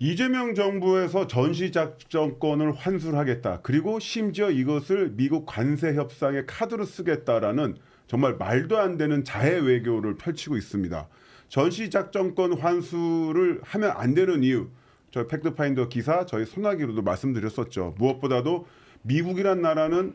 이재명 정부에서 전시작전권을 환수하겠다. 그리고 심지어 이것을 미국 관세 협상의 카드로 쓰겠다라는 정말 말도 안 되는 자해 외교를 펼치고 있습니다. 전시작전권 환수를 하면 안 되는 이유. 저희 팩트파인더 기사 저희 소나기로도 말씀드렸었죠. 무엇보다도 미국이란 나라는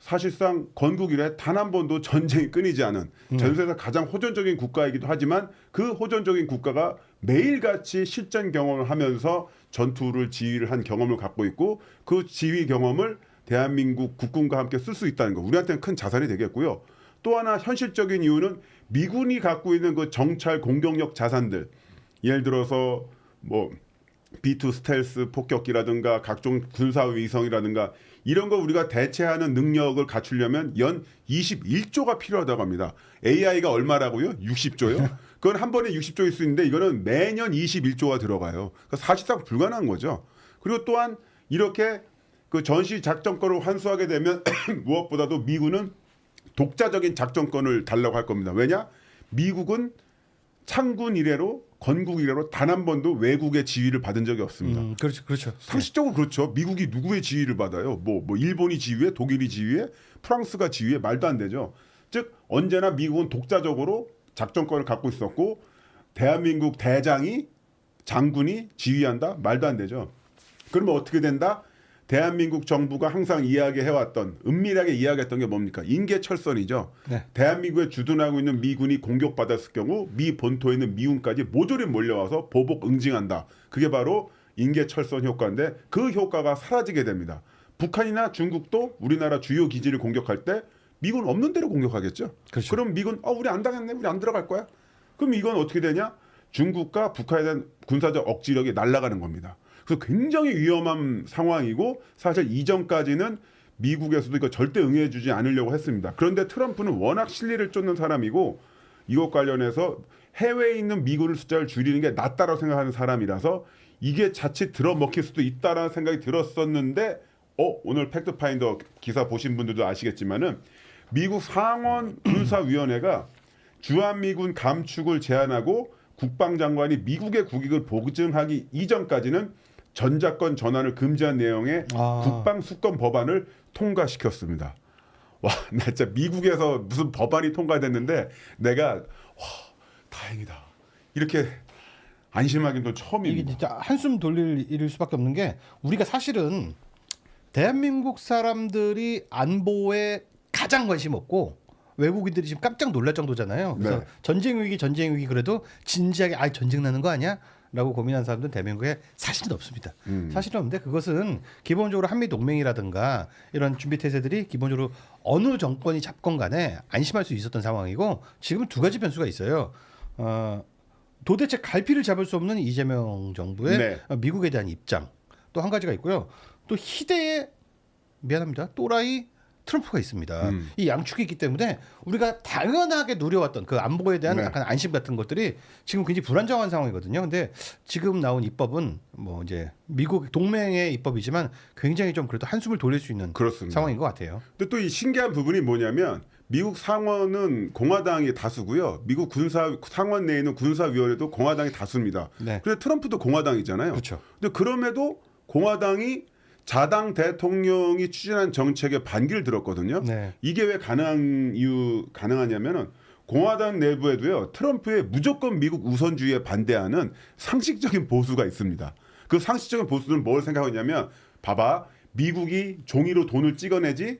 사실상 건국 이래 단 한 번도 전쟁이 끊이지 않은 전세에서 가장 호전적인 국가이기도 하지만 그 호전적인 국가가 매일같이 실전 경험을 하면서 전투를 지휘를 한 경험을 갖고 있고 그 지휘 경험을 대한민국 국군과 함께 쓸 수 있다는 거 우리한테는 큰 자산이 되겠고요. 또 하나 현실적인 이유는 미군이 갖고 있는 그 정찰 공격력 자산들 예를 들어서 뭐 B2 스텔스 폭격기라든가 각종 군사 위성이라든가 이런 거 우리가 대체하는 능력을 갖추려면 연 21조가 필요하다고 합니다. AI가 얼마라고요? 60조요? 그건 한 번에 60조일 수 있는데 이거는 매년 21조가 들어가요. 그러니까 사실상 불가능한 거죠. 그리고 또한 이렇게 그 전시 작전권을 환수하게 되면 무엇보다도 미군은 독자적인 작전권을 달라고 할 겁니다. 왜냐? 미국은 창군 이래로 건국 이래로 단 한 번도 외국의 지휘를 받은 적이 없습니다. 음, 그렇죠, 그렇죠. 상식적으로 그렇죠. 미국이 누구의 지휘를 받아요? 뭐, 뭐 일본이 지휘해, 독일이 지휘해, 프랑스가 지휘해 말도 안 되죠. 즉 언제나 미국은 독자적으로 작전권을 갖고 있었고 대한민국 대장이 장군이 지휘한다 말도 안 되죠. 그러면 어떻게 된다? 대한민국 정부가 항상 이야기해왔던 은밀하게 이야기했던 게 뭡니까? 인계철선이죠. 네. 대한민국에 주둔하고 있는 미군이 공격받았을 경우 미 본토에 있는 미군까지 모조리 몰려와서 보복 응징한다. 그게 바로 인계철선 효과인데 그 효과가 사라지게 됩니다. 북한이나 중국도 우리나라 주요 기지를 공격할 때 미군 없는 데로 공격하겠죠. 그렇죠. 럼 미군 어 우리 안 당했네. 우리 안 들어갈 거야. 그럼 이건 어떻게 되냐? 중국과 북한에 대한 군사적 억지력이 날아가는 겁니다. 그래서 굉장히 위험한 상황이고 사실 이전까지는 미국에서도 이거 절대 응해주지 않으려고 했습니다. 그런데 트럼프는 워낙 실리를 쫓는 사람이고 이것 관련해서 해외에 있는 미군의 숫자를 줄이는 게 낫다라고 생각하는 사람이라서 이게 자칫 들어먹힐 수도 있다라는 생각이 들었었는데 어 오늘 팩트파인더 기사 보신 분들도 아시겠지만은 미국 상원 군사위원회가 주한미군 감축을 제안하고 국방장관이 미국의 국익을 보증하기 이전까지는 전자권 전환을 금지한 내용의 아. 국방 수권 법안을 통과시켰습니다. 와, 나 진짜 미국에서 무슨 법안이 통과됐는데 내가 와, 다행이다. 이렇게 안심하긴 또 이게 처음입니다. 진짜 한숨 돌릴 일일 수밖에 없는 게 우리가 사실은 대한민국 사람들이 안보에 가장 관심 없고 외국인들이 지금 깜짝 놀랄 정도잖아요. 그래서 네. 전쟁 위기, 전쟁 위기 그래도 진지하게 아 전쟁 나는 거 아니야? 라고 고민한 사람들은 대한민국에 사실은 없습니다. 음. 사실은 없는데 그것은 기본적으로 한미 동맹이라든가 이런 준비 태세들이 기본적으로 어느 정권이 잡건 간에 안심할 수 있었던 상황이고 지금 두 가지 변수가 있어요. 어, 도대체 갈피를 잡을 수 없는 이재명 정부의 네. 어, 미국에 대한 입장 또 한 가지가 있고요. 또 희대의 미안합니다. 또라이 트럼프가 있습니다. 음. 이 양축이 있기 때문에 우리가 당연하게 누려왔던 그 안보에 대한 네. 약간 안심 같은 것들이 지금 굉장히 불안정한 상황이거든요. 근데 지금 나온 입법은 뭐 이제 미국 동맹의 입법이지만 굉장히 좀 그래도 한숨을 돌릴 수 있는 그렇습니다. 상황인 것 같아요. 근데 또 이 신기한 부분이 뭐냐면 미국 상원은 공화당이 다수고요. 미국 군사 상원 내에 있는 군사위원회도 공화당이 다수입니다. 네. 근데 트럼프도 공화당이잖아요. 그렇죠. 근데 그럼에도 공화당이 자당 대통령이 추진한 정책에 반기를 들었거든요. 네. 이게 왜 가능한 이유 가능하냐면은 공화당 내부에도요 트럼프의 무조건 미국 우선주의에 반대하는 상식적인 보수가 있습니다. 그 상식적인 보수들은 뭘 생각하냐면 봐봐 미국이 종이로 돈을 찍어내지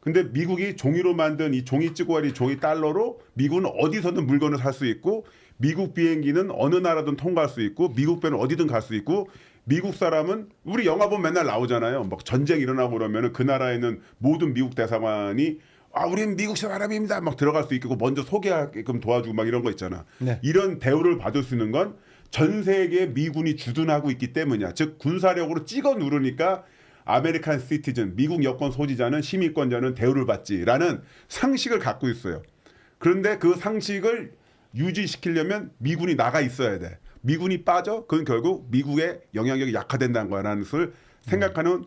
근데 미국이 종이로 만든 이 종이 찌꺼리 종이 달러로 미국은 어디서든 물건을 살 수 있고 미국 비행기는 어느 나라든 통과할 수 있고 미국 배는 어디든 갈 수 있고 미국 사람은 우리 영화 보면 맨날 나오잖아요. 막 전쟁 일어나고 그러면은 그 나라에 있는 모든 미국 대사관이 아, 우리는 미국 사람입니다. 막 들어갈 수 있고 먼저 소개하게끔 도와주고 막 이런 거 있잖아. 네. 이런 대우를 받을 수 있는 건 전 세계 미군이 주둔하고 있기 때문이야. 즉 군사력으로 찍어 누르니까 아메리칸 시티즌 미국 여권 소지자는 시민권자는 대우를 받지라는 상식을 갖고 있어요. 그런데 그 상식을 유지시키려면 미군이 나가 있어야 돼. 미군이 빠져 그건 결국 미국의 영향력이 약화된다는 거라는 것을 생각하는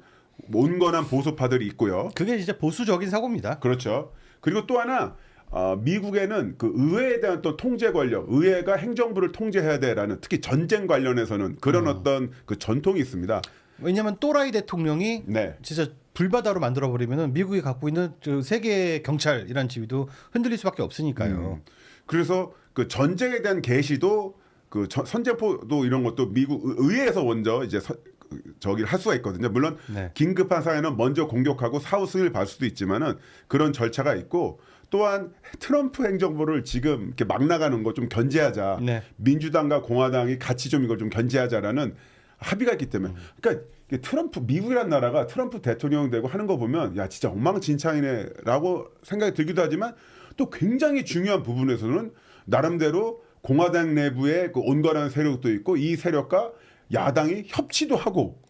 온건한 보수파들이 있고요. 그게 진짜 보수적인 사고입니다. 그렇죠. 그리고 또 하나 어, 미국에는 그 의회에 대한 또 통제 권력, 의회가 행정부를 통제해야 돼라는 특히 전쟁 관련해서는 그런 어 떤 그 전통이 있습니다. 왜냐하면 또라이 대통령이 네. 진짜 불바다로 만들어 버리면은 미국이 갖고 있는 저 세계 경찰이라는 지위도 흔들릴 수밖에 없으니까요. 그래서 그 전쟁에 대한 개시도 그 전- 선제포도 이런 것도 미국 의- 의회에서 먼저 이제 서, 그 저기를 할 수가 있거든요. 물론 네. 긴급한 사회는 먼저 공격하고 사후 승인을 받을 수도 있지만은 그런 절차가 있고 또한 트럼프 행정부를 지금 이렇게 막 나가는 거 좀 견제하자. 네. 민주당과 공화당이 같이 좀 이걸 좀 견제하자라는 합의가 있기 때문에. 그러니까 이게 트럼프 미국이란 나라가 트럼프 대통령 되고 하는 거 보면 야 진짜 엉망진창이네라고 생각이 들기도 하지만 또 굉장히 중요한 부분에서는 나름대로 공화당 내부에 그 온건한 세력도 있고 이 세력과 야당이 협치도 하고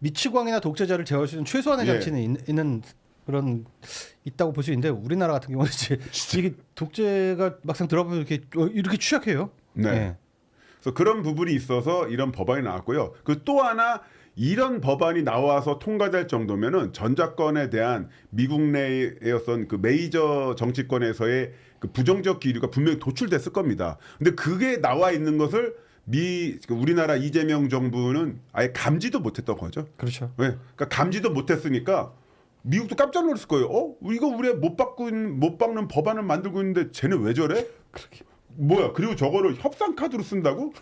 미치광이나 독재자를 제어할 수 있는 최소한의 예. 장치는 있, 는 그런 있다고 볼 수 있는데 우리나라 같은 경우는 이제 이게 독재가 막상 들어보면 이렇게 어, 이렇게 취약해요. 네. 예. 그래서 그런 부분이 있어서 이런 법안이 나왔고요. 그 또 하나 이런 법안이 나와서 통과될 정도면은 전자권에 대한 미국 내의 어떤 그 메이저 정치권에서의 그 부정적 기류가 분명히 도출됐을 겁니다. 근데 그게 나와 있는 것을 미그 우리나라 이재명 정부는 아예 감지도 못했던 거죠. 그렇죠. 왜? 그러니까 감지도 못했으니까 미국도 깜짝 놀랐을 거예요. 어? 이거 우리 못 바꾼 못 박는 법안을 만들고 있는데 쟤는 왜 저래? 뭐야? 그리고 저거를 협상 카드로 쓴다고?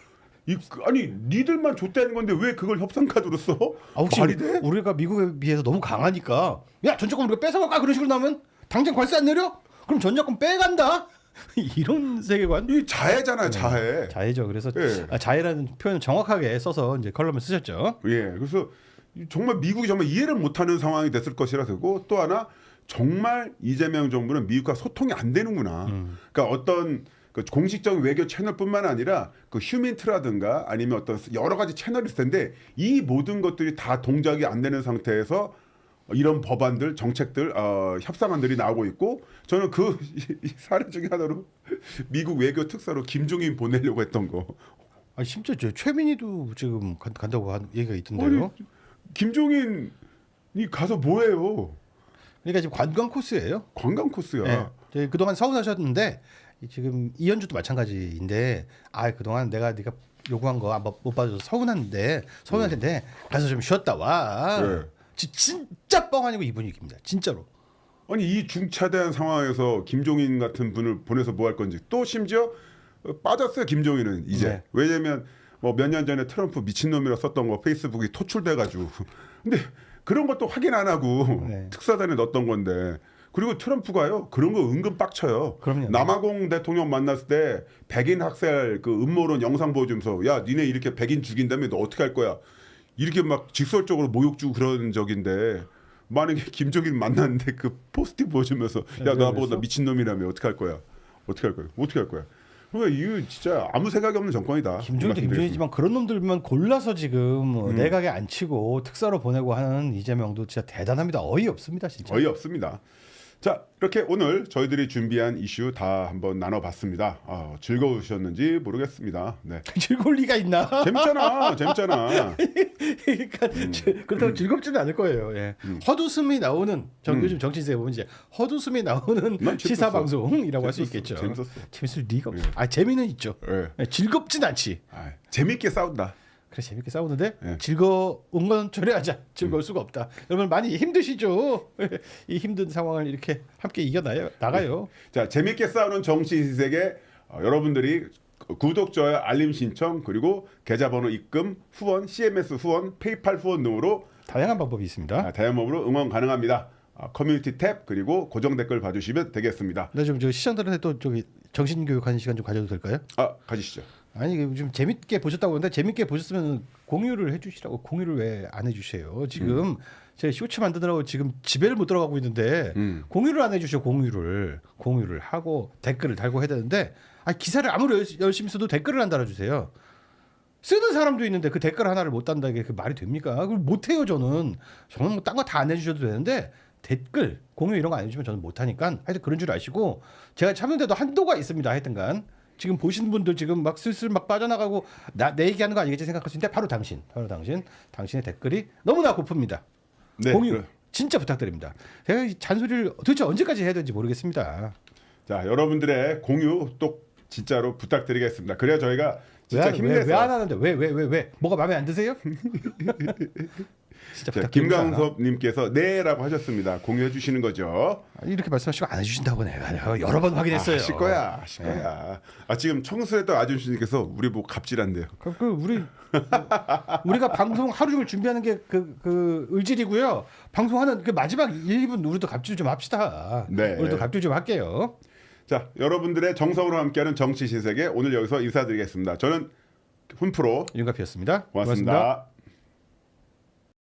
이 아니 니들만 줬다는 건데 왜 그걸 협상 카드로 써? 아, 혹시 말이 돼? 우리가 미국에 비해서 너무 강하니까 야 전자권 우리가 뺏어갈까 그런 식으로 나오면 당장 관세 안 내려? 그럼 전자권 빼간다. 이런 세계관. 이 자해잖아요, 자해. 자해죠. 그래서 예. 아, 자해라는 표현을 정확하게 써서 이제 컬럼을 쓰셨죠. 예, 그래서 정말 미국이 정말 이해를 못하는 상황이 됐을 것이라 되고 또 하나 정말 이재명 정부는 미국과 소통이 안 되는구나. 그러니까 어떤 그 공식적인 외교 채널뿐만 아니라 그 휴민트라든가 아니면 어떤 여러 가지 있을 텐데 이 모든 것들이 다 동작이 안 되는 상태에서 이런 법안들, 정책들, 어, 협상안들이 나오고 있고 저는 그 이 사례 중에 하나로 미국 외교 특사로 김종인 보내려고 했던 거. 아 심지어 저 최민희도 지금 간, 간다고 한 얘기가 있던데요. 아니, 김종인이 가서 뭐해요? 그러니까 지금 관광 코스예요. 관광 코스야. 예. 저희 그동안 서운하셨는데 지금 이현주도 마찬가지인데 아 그동안 내가 네가 요구한 거 못 받아서 서운한데 서운할 텐데 가서 좀 쉬었다 와. 네. 지- 진짜 뻥 아니고 이 분위기입니다. 진짜로. 아니 이 중차대한 상황에서 김종인 같은 분을 보내서 뭐 할 건지 또 심지어 어, 빠졌어요 김종인은 이제 네. 왜냐면 뭐 몇 년 전에 트럼프 미친놈이라 썼던 거 페이스북이 토출돼가지고 근데 그런 것도 확인 안 하고 네. 특사단에 넣었던 건데 그리고 트럼프가요 그런 거 은근 빡쳐요. 그럼요. 남아공 대통령 만났을 때 백인 학살 그 음모론 영상 보여주면서 야 니네 이렇게 백인 죽인다며 너 어떻게 할 거야? 이렇게 막 직설적으로 모욕 주고 그런 적인데 만약에 김종인 만났는데 그 포스팅 보여주면서 야 네, 나보고? 나 미친 놈이라며 어떻게 할 거야? 어떻게 할 거야? 어떻게 할 거야? 그러니까 이거 진짜 아무 생각이 없는 정권이다. 김종인도. 김종인이지만 그런 놈들만 골라서 지금 음. 내각에 안 치고 특사로 보내고 하는 이재명도 진짜 대단합니다. 어이 없습니다, 진짜. 거의 없습니다. 자 이렇게 오늘 저희들이 준비한 이슈 다 한번 나눠봤습니다. 아, 즐거우셨는지 모르겠습니다. 네. 즐거울 리가 있나? 재밌잖아, 재밌잖아. 그러니까 음. 즐- 그렇다고 즐겁지는 않을 거예요. 예. 헛웃음이 나오는 전 요즘 정치세에 보면 이제 헛웃음이 나오는 음. 시사 방송이라고 할 수 있겠죠. 재밌었어. 재밌을 리가 없. 아 재미는 있죠. 예. 예, 즐겁진 않지. 아, 재밌게 싸운다. 그래 재밌게 싸우는데 예. 즐거운 건 초래하자. 음. 즐거울 수가 없다. 여러분 많이 힘드시죠? 이 힘든 상황을 이렇게 함께 이겨나요. 나가요. 자 재밌게 싸우는 정치 시세계 어, 여러분들이 구독, 좋아요, 알림 신청 그리고 계좌번호 입금, 후원, CMS 후원, 페이팔 후원 등으로 다양한 방법이 있습니다. 아, 다양법으로 응원 가능합니다. 아, 커뮤니티 탭 그리고 고정 댓글 봐주시면 되겠습니다. 나좀저 시청자들한테 또 저기 정신 교육하는 시간 좀 가져도 될까요? 아 가지시죠. 아니 이게 좀 재밌게 보셨다고 하는데 재밌게 보셨으면 공유를 해주시라고 공유를 왜 안 해주세요? 지금 제가 쇼츠 만드느라고 지금 집에를 못 들어가고 있는데 음. 공유를 안 해주셔 공유를 공유를 하고 댓글을 달고 해야 되는데 아 기사를 아무리 열- 열심히 써도 댓글을 안 달아주세요. 쓰는 사람도 있는데 그 댓글 하나를 못 단다는 게그 말이 됩니까? 그걸 못 해요 저는. 저는 뭐 딴 거 다 안 해주셔도 되는데 댓글 공유 이런 거 안 해주시면 저는 못 하니까 하여튼 그런 줄 아시고 제가 참는데도 한도가 있습니다. 하여튼간 지금 보시는 분들 지금 막 슬슬 막 빠져나가고 나 내 얘기하는 거 아니겠지 생각할 수 있는데 바로 당신, 바로 당신, 당신의 댓글이 너무나 고픕니다. 네. 공유 그래. 진짜 부탁드립니다. 제가 이 잔소리를 도대체 언제까지 해야 되는지 모르겠습니다. 자 여러분들의 공유 또 진짜로 부탁드리겠습니다. 그래야 저희가 진짜 힘내서 왜안 하는데 왜 왜 왜 왜, 뭐가 마음에 안 드세요? 진짜 자, 부탁드립니다. 김강섭님께서 네라고 하셨습니다. 공유해 주시는 거죠. 아, 이렇게 말씀하시고 안 해주신다고 내가 여러 번 확인했어요. 아, 하실 거야, 하실 네. 거야. 아 지금 청소했던 아줌씨님께서 우리 뭐 갑질한대요. 그, 그 우리 우리가 방송 하루 종일 준비하는 게 그 그 의질이고요. 방송하는 그 마지막 1, 2분 우리도 갑질 좀 합시다. 네. 우리도 갑질 좀 할게요. 자 여러분들의 정성으로 함께하는 정치 신세계 오늘 여기서 인사드리겠습니다. 저는 훈프로 윤가피였습니다 고맙습니다.